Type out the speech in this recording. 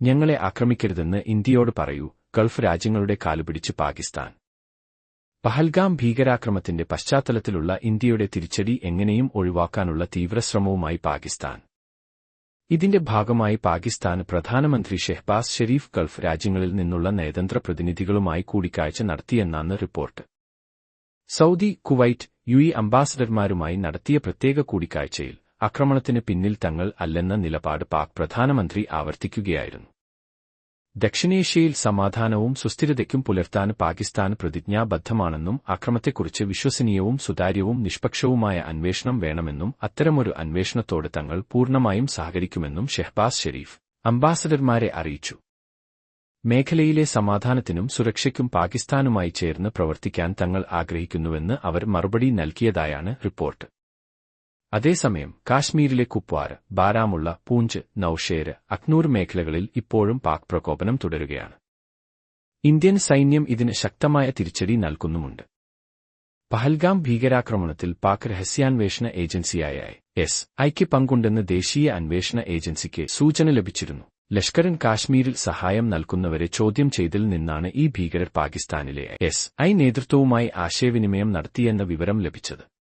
ഞങ്ങളെ ആക്രമിക്കരുതെന്ന് ഇന്ത്യയോട് പറയൂ ഗൾഫ് രാജ്യങ്ങളുടെ കാലുപിടിച്ച് പാകിസ്ഥാൻ. പഹൽഗാം ഭീകരാക്രമത്തിന്റെ പശ്ചാത്തലത്തിലുള്ള ഇന്ത്യയുടെ തിരിച്ചടി എങ്ങനെയും ഒഴിവാക്കാനുള്ള തീവ്രശ്രമവുമായി പാകിസ്ഥാൻ. ഇതിന്റെ ഭാഗമായി പാകിസ്ഥാൻ പ്രധാനമന്ത്രി ഷെഹ്ബാസ് ഷെരീഫ് ഗൾഫ് രാജ്യങ്ങളിൽ നിന്നുള്ള നയതന്ത്ര പ്രതിനിധികളുമായി കൂടിക്കാഴ്ച നടത്തിയെന്നാണ് report. Saudi Kuwait U E അംബാസഡർമാരുമായി നടത്തിയ പ്രത്യേക കൂടിക്കാഴ്ചയിൽ ആക്രമണത്തിന് പിന്നിൽ തങ്ങൾ അല്ലെന്ന നിലപാട് പാക് പ്രധാനമന്ത്രി ആവർത്തിക്കുകയായിരുന്നു. ദക്ഷിണേഷ്യയിൽ സമാധാനവും സുസ്ഥിരതയ്ക്കും പുലർത്താൻ പാകിസ്ഥാൻ പ്രതിജ്ഞാബദ്ധമാണെന്നും അക്രമത്തെക്കുറിച്ച് വിശ്വസനീയവും സുതാര്യവും നിഷ്പക്ഷവുമായ അന്വേഷണം വേണമെന്നും അത്തരമൊരു അന്വേഷണത്തോട് തങ്ങൾ പൂർണമായും സഹകരിക്കുമെന്നും ഷെഹ്ബാസ് ഷെരീഫ് അംബാസഡർമാരെ അറിയിച്ചു. മേഖലയിലെ സമാധാനത്തിനും സുരക്ഷയ്ക്കും പാകിസ്ഥാനുമായി ചേർന്ന് പ്രവർത്തിക്കാൻ തങ്ങൾ ആഗ്രഹിക്കുന്നുവെന്ന് അവർ മറുപടി നൽകിയതായാണ് റിപ്പോർട്ട്. അതേസമയം കാശ്മീരിലെ കുപ്വാര ബാരാമുള്ള പൂഞ്ച് നൌഷേര് അക്നൂർ മേഖലകളിൽ ഇപ്പോഴും പാക് പ്രകോപനം തുടരുകയാണ്. ഇന്ത്യൻ സൈന്യം ഇതിന് ശക്തമായ തിരിച്ചടി നൽകുന്നുമുണ്ട്. പഹൽഗാം ഭീകരാക്രമണത്തിൽ പാക് രഹസ്യാന്വേഷണ ഏജൻസിയായ എസ് ഐക്ക് പങ്കുണ്ടെന്ന് ദേശീയ അന്വേഷണ ഏജൻസിക്ക് സൂചന ലഭിച്ചിരുന്നു. ലഷ്കരൻ കാശ്മീരിൽ സഹായം നൽകുന്നവരെ ചോദ്യം ചെയ്തിൽ നിന്നാണ് ഈ ഭീകരർ പാകിസ്ഥാനിലെ എസ് ഐ നേതൃത്വവുമായി ആശയവിനിമയം നടത്തിയെന്ന വിവരം ലഭിച്ചത്.